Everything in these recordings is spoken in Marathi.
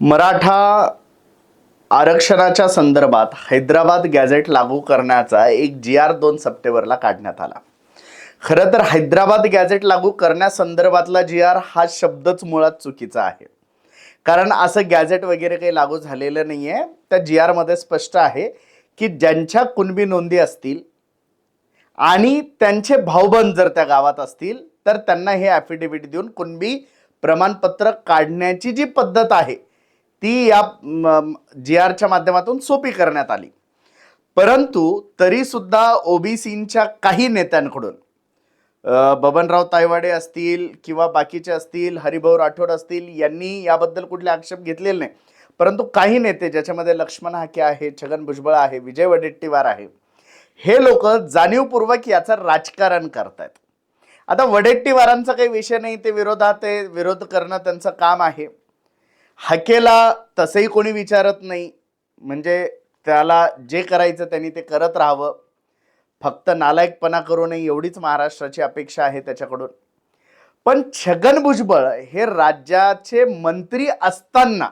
मराठा आरक्षणाच्या संदर्भात हैदराबाद गॅझेट लागू करण्याचा एक जी आर दोन सप्टेंबरला काढण्यात आला. खरं तर हैदराबाद गॅझेट लागू करण्यासंदर्भातला जी आर हा शब्दच मुळात चुकीचा आहे. कारण असं गॅझेट वगैरे काही लागू झालेलं नाही आहे त्या जी आरमध्ये स्पष्ट आहे की ज्यांच्या कुणबी नोंदी असतील आणि त्यांचे भाऊबंद जर त्या गावात असतील तर त्यांना हे ॲफिडेव्हिट देऊन कुणबी प्रमाणपत्र काढण्याची जी पद्धत आहे ती या जी आरच्या माध्यमातून सोपी करण्यात आली. परंतु तरीसुद्धा ओबीसींच्या काही नेत्यांकडून बबनराव तायवाडे असतील किंवा बाकीचे असतील हरिभाऊ राठोड असतील यांनी याबद्दल कुठले आक्षेप घेतलेले नाही. परंतु काही नेते ज्याच्यामध्ये लक्ष्मण हाके आहे छगन भुजबळ आहे विजय वडेट्टीवार आहे हे लोक जाणीवपूर्वक याचं राजकारण करतायत. आता वडेट्टीवारांचा काही विषय नाही ते विरोधात आहे विरोध करणं त्यांचं काम आहे. हकेला तसंही कोणी विचारत नाही. म्हणजे त्याला जे करायचं त्यांनी ते करत राहावं. फक्त नालायकपणा करू नये एवढीच महाराष्ट्राची अपेक्षा आहे त्याच्याकडून. पण छगन भुजबळ हे राज्याचे मंत्री असताना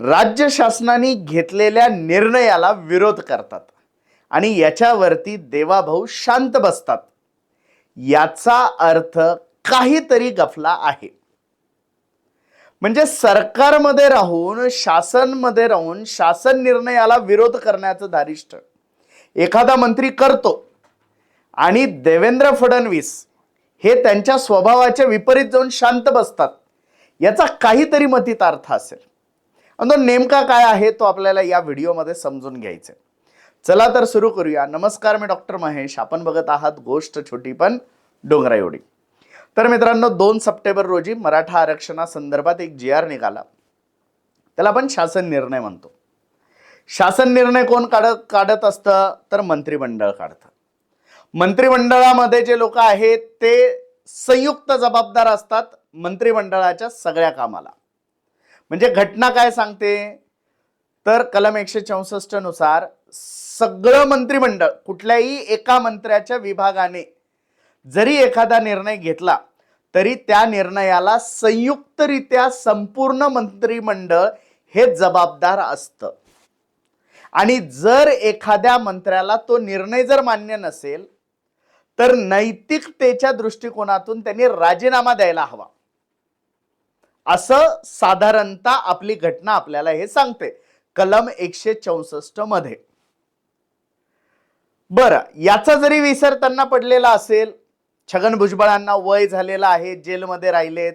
राज्य शासनाने घेतलेल्या निर्णयाला विरोध करतात. आणि याच्यावरती देवाभाऊ शांत बसतात. याचा अर्थ काहीतरी गफला आहे. म्हणजे सरकारमध्ये राहून शासनमध्ये राहून शासन निर्णयाला विरोध करण्याचं धारिष्ट. एखादा मंत्री करतो आणि देवेंद्र फडणवीस हे त्यांच्या स्वभावाच्या विपरीत जाऊन शांत बसतात याचा काहीतरी मतीत अर्थ असेल. आणि तो नेमका काय आहे तो आपल्याला या व्हिडिओमध्ये समजून घ्यायचा आहे. चला तर सुरू करूया. नमस्कार मी डॉक्टर महेश. आपण बघत आहात गोष्ट छोटी पण डोंगरा एवढी तर मित्रांनो दोन सप्टेंबर रोजी मराठा आरक्षणासंदर्भात एक जी आर निघाला. त्याला आपण शासन निर्णय म्हणतो. शासन निर्णय कोण काढत काढत असतं? तर मंत्रिमंडळ काढतं. मंत्रिमंडळामध्ये जे लोक आहेत ते संयुक्त जबाबदार असतात मंत्रिमंडळाच्या सगळ्या कामाला. म्हणजे घटना काय सांगते? तर कलम एकशे चौसष्टनुसार सगळं मंत्रिमंडळ कुठल्याही एका मंत्र्याच्या विभागाने जरी एखादा निर्णय घेतला तरी त्या निर्णयाला संयुक्तरित्या संपूर्ण मंत्रिमंडळ हे जबाबदार असतं. आणि जर एखाद्या मंत्र्याला तो निर्णय जर मान्य नसेल तर नैतिकतेच्या दृष्टिकोनातून त्यांनी राजीनामा द्यायला हवा. असं साधारणतः आपली घटना आपल्याला हे सांगते कलम एकशे चौसष्टमध्ये. बरं याचा जरी विसर त्यांना पडलेला असेल छगन भुजबळांना वय झालेलं आहे जेलमध्ये राहिलेत.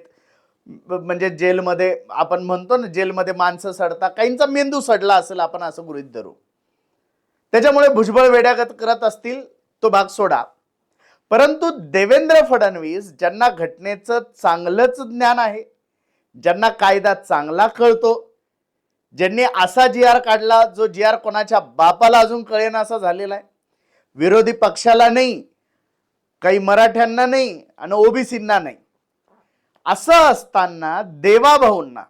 म्हणजे जेलमध्ये आपण म्हणतो ना जेलमध्ये माणसं सडतात काहींचा मेंदू सडला असेल आपण असं गृहित धरू. त्याच्यामुळे भुजबळ वेड्यागत करत असतील तो भाग सोडा. परंतु देवेंद्र फडणवीस ज्यांना घटनेचं चांगलंच ज्ञान आहे ज्यांना कायदा चांगला कळतो ज्यांनी असा जी आर काढला जो जी आर कोणाच्या बापाला अजून कळेना असा झालेला आहे. विरोधी पक्षाला नाही काही मराठ्यांना नाही आणि ओबीसींना नाही. असं असताना देवाभाऊंना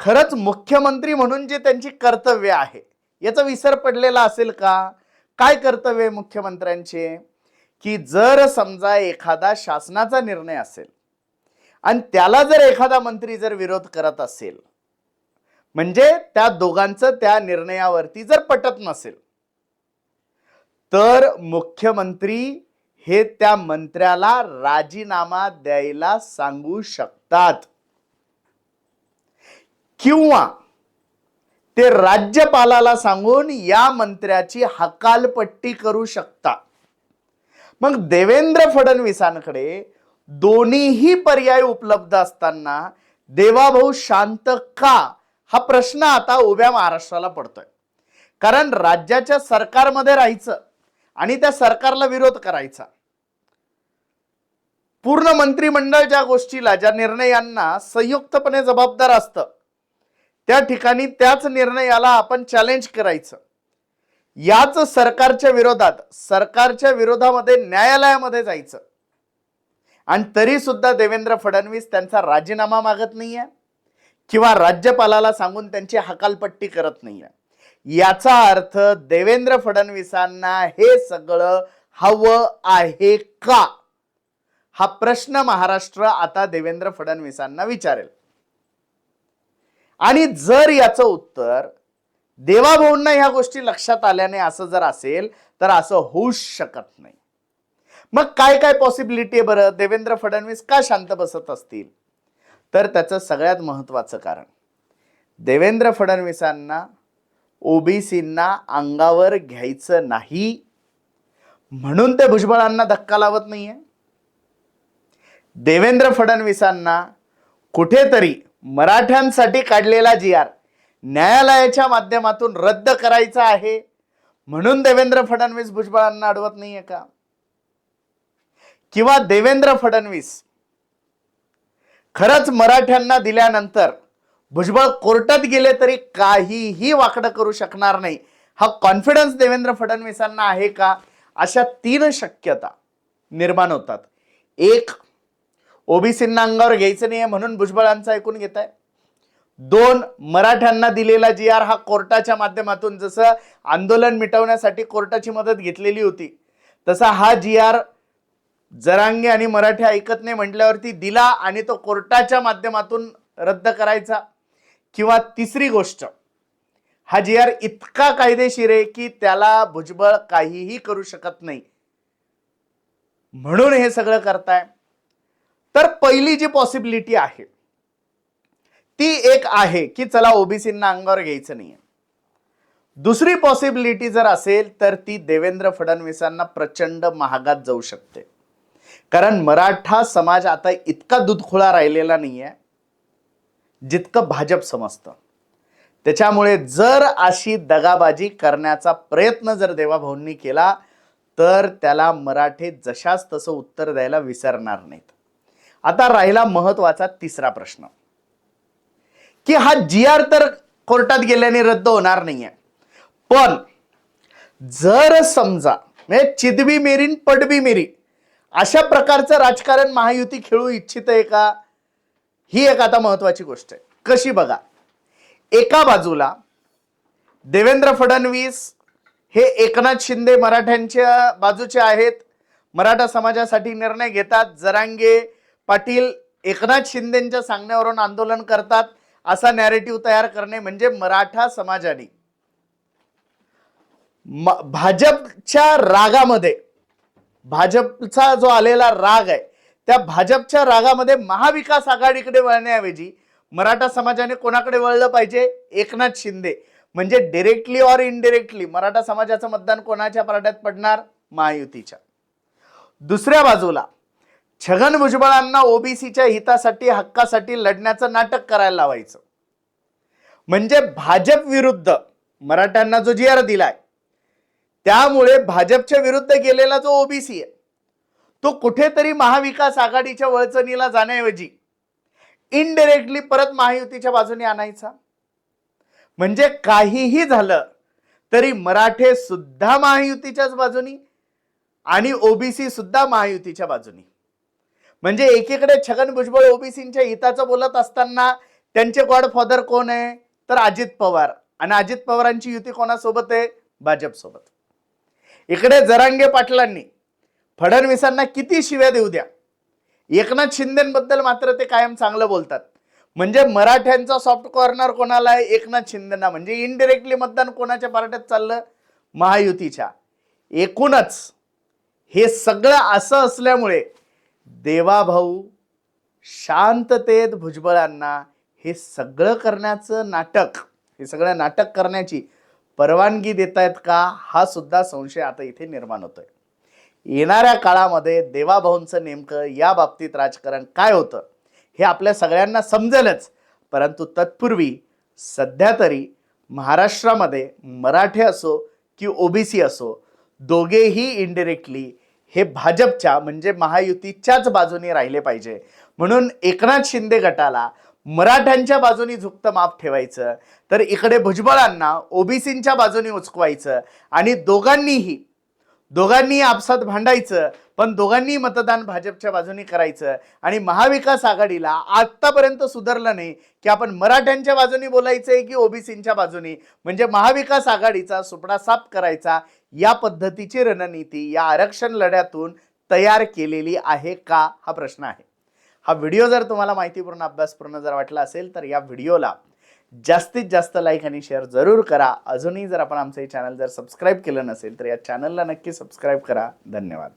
खरंच मुख्यमंत्री म्हणून जे त्यांची कर्तव्य आहे याचा विसर पडलेला असेल का? काय कर्तव्य आहे मुख्यमंत्र्यांचे? की जर समजा एखादा शासनाचा निर्णय असेल आणि त्याला जर एखादा मंत्री जर विरोध करत असेल म्हणजे त्या दोघांचं त्या निर्णयावरती जर पटत नसेल तर मुख्यमंत्री हे त्या मंत्र्याला राजीनामा द्यायला सांगू शकतात. किंवा ते राज्यपालाला सांगून या मंत्र्याची हकालपट्टी करू शकता मग देवेंद्र फडणवीसांकडे दोन्हीही पर्याय उपलब्ध असताना देवाभाऊ शांत का? हा प्रश्न आता उभ्या महाराष्ट्राला पडतोय. कारण राज्याच्या सरकारमध्ये राहायचं आणि त्या सरकारला विरोध करायचा. पूर्ण मंत्रिमंडळ ज्या गोष्टीला ज्या निर्णयांना संयुक्तपणे जबाबदार असतं त्या ठिकाणी त्याच निर्णयाला आपण चॅलेंज करायचं. याच सरकारच्या विरोधात सरकारच्या विरोधामध्ये न्यायालयामध्ये जायचं. आणि तरी सुद्धा देवेंद्र फडणवीस त्यांचा राजीनामा मागत नाहीये किंवा राज्यपालाला सांगून त्यांची हकालपट्टी करत नाहीये. याचा अर्थ देवेंद्र फडणवीसांना हे सगळं हवं आहे का? हा प्रश्न महाराष्ट्र आता देवेंद्र फडणवीसांना विचारेल. आणि जर याचं उत्तर देवाभाऊंना ह्या गोष्टी लक्षात आल्याने असं जर असेल तर असं होऊच शकत नाही. मग काय काय पॉसिबिलिटी आहे बरं? देवेंद्र फडणवीस का शांत बसत असतील? तर त्याचं सगळ्यात महत्वाचं कारण देवेंद्र फडणवीसांना ओबीसींना अंगावर घ्यायचं नाही. म्हणून ते भुजबळांना धक्का लावत नाहीये. देवेंद्र फडणवीसांना कुठेतरी मराठ्यांसाठी काढलेला जी आर न्यायालयाच्या माध्यमातून रद्द करायचा आहे म्हणून देवेंद्र फडणवीस भुजबळांना अडवत नाहीये का? किंवा देवेंद्र फडणवीस खरंच मराठ्यांना दिल्यानंतर भुजबळ कोर्टात गेले तरी काहीही वाकडं करू शकणार नाही. हा कॉन्फिडन्स देवेंद्र फडणवीसांना आहे का? अशा तीन शक्यता निर्माण होतात. एक ओबीसींना अंगावर घ्यायचं नाही म्हणून भुजबळांचं ऐकून घेत आहे दोन मराठ्यांना दिलेला जी आर हा कोर्टाच्या माध्यमातून जसं आंदोलन मिटवण्यासाठी कोर्टाची मदत घेतलेली होती तसा हा जी आर जरांगे आणि मराठी ऐकत नाही म्हटल्यावरती दिला आणि तो कोर्टाच्या माध्यमातून रद्द करायचा. किंवा तिसरी गोष्ट हा जी आर इतका कायदेशीर आहे की त्याला भुजबळ काहीही करू शकत नाही. म्हणून हे सगळं करताय. तर पहिली जी पॉसिबिलिटी आहे ती एक आहे की चला ओबीसींना अंगावर घ्यायचं नाहीये. दुसरी पॉसिबिलिटी जर असेल तर ती देवेंद्र फडणवीसांना प्रचंड महागात जाऊ शकते. कारण मराठा समाज आता इतका दुधखोळा राहिलेला नाहीये जितकं भाजप समजतं. त्याच्यामुळे जर अशी दगाबाजी करण्याचा प्रयत्न जर देवाभाऊंनी केला तर त्याला मराठे जशाच तसं उत्तर द्यायला विसरणार नाहीत. आता राहिला महत्त्वाचा तिसरा प्रश्न. की हा जी आर तर कोर्टात गेल्याने रद्द होणार नाहीये. पण जर समजा म्हणजे चिदबी मेरीन पडबी मेरी अशा प्रकारचं राजकारण महायुती खेळू इच्छित आहे का? ही एक आता महत्वाची गोष्ट आहे. कशी बघा? एका बाजूला देवेंद्र फडणवीस हे एकनाथ शिंदे मराठ्यांच्या बाजूचे आहेत. मराठा समाजासाठी निर्णय घेतात. जरांगे पाटील एकनाथ शिंदेच्या सांगण्यावरून आंदोलन करतात असा नॅरेटिव्ह तयार करणे म्हणजे मराठा समाजाने. भाजपच्या रागामध्ये भाजपचा जो आलेला राग आहे त्या भाजपच्या रागामध्ये महाविकास आघाडीकडे वळण्याऐवजी मराठा समाजाने कोणाकडे वळलं पाहिजे? एकनाथ शिंदे. म्हणजे डिरेक्टली ऑर इनडिरेक्टली मराठा समाजाचं मतदान कोणाच्या पारड्यात पडणार? महायुतीच्या. दुसऱ्या बाजूला छगन भुजबळांना ओबीसीच्या हितासाठी हक्कासाठी लढण्याचं नाटक करायला लावायचं. म्हणजे भाजप विरुद्ध मराठ्यांना जो जी आर दिलाय त्यामुळे भाजपच्या विरुद्ध गेलेला जो ओबीसी आहे तो कुठेतरी महाविकास आघाडीच्या वळचणीला जाण्याऐवजी इनडिरेक्टली परत महायुतीच्या बाजूने आणायचा. म्हणजे काहीही झालं तरी मराठे सुद्धा महायुतीच्याच बाजूनी आणि ओबीसी सुद्धा महायुतीच्या बाजूनी. म्हणजे एकीकडे छगन भुजबळ ओबीसींच्या हिताचं बोलत असताना त्यांचे गॉडफादर कोण आहे? तर अजित पवार. आणि अजित पवारांची युती कोणासोबत आहे? भाजपसोबत. इकडे जरांगे पाटलांनी फडणवीसांना किती शिव्या देऊ द्या? एकनाथ शिंदेबद्दल मात्र ते कायम चांगलं बोलतात. म्हणजे मराठ्यांचा सॉफ्ट कॉर्नर कोणाला आहे? एकनाथ शिंदेना. म्हणजे इनडिरेक्टली मतदान कोणाच्या पार्ट्यात चाललं? महायुतीच्या. एकूणच हे सगळं असं असल्यामुळे देवाभाऊ शांततेत भुजबळांना हे सगळं करण्याचं नाटक हे सगळं नाटक करण्याची परवानगी देत आहेत का हा सुद्धा संशय आता इथे निर्माण होतोय. येणाऱ्या काळामध्ये देवाभाऊंचं नेमकं या बाबतीत राजकारण काय होतं हे आपल्या सगळ्यांना समजेलच. परंतु तत्पूर्वी सध्या तरी महाराष्ट्रामध्ये मराठे असो की ओबीसी असो दोघेही इनडिरेक्टली हे भाजपच्या म्हणजे महायुतीच्याच बाजूने राहिले पाहिजे. म्हणून एकनाथ शिंदे गटाला मराठ्यांच्या बाजूनी झुकतं माप ठेवायचं तर इकडे भुजबळांना ओबीसींच्या बाजूने उचकवायचं आणि दोघांनीही दोघांनी आपसात भांडायचं पण दोघांनी मतदान भाजपच्या बाजूने करायचं आणि महाविकास आघाडीला आत्तापर्यंत सुधारलं नाही की आपण मराठ्यांच्या बाजूने बोलायचंय की ओबीसींच्या बाजूने. म्हणजे महाविकास आघाडीचा सुपडा साफ करायचा या पद्धतीची रणनीती या आरक्षण लढ्यातून तयार केलेली आहे का? हा प्रश्न आहे. हा व्हिडिओ जर तुम्हाला माहितीपूर्ण अभ्यासपूर्ण जर वाटला असेल तर या व्हिडिओला जास्तीत जास्त लाईक आणि शेअर जरूर करा. अजूनही जर आपण आमचं हे चॅनल जर सबस्क्राईब केलं नसेल तर या चॅनलला नक्की सबस्क्राईब करा. धन्यवाद.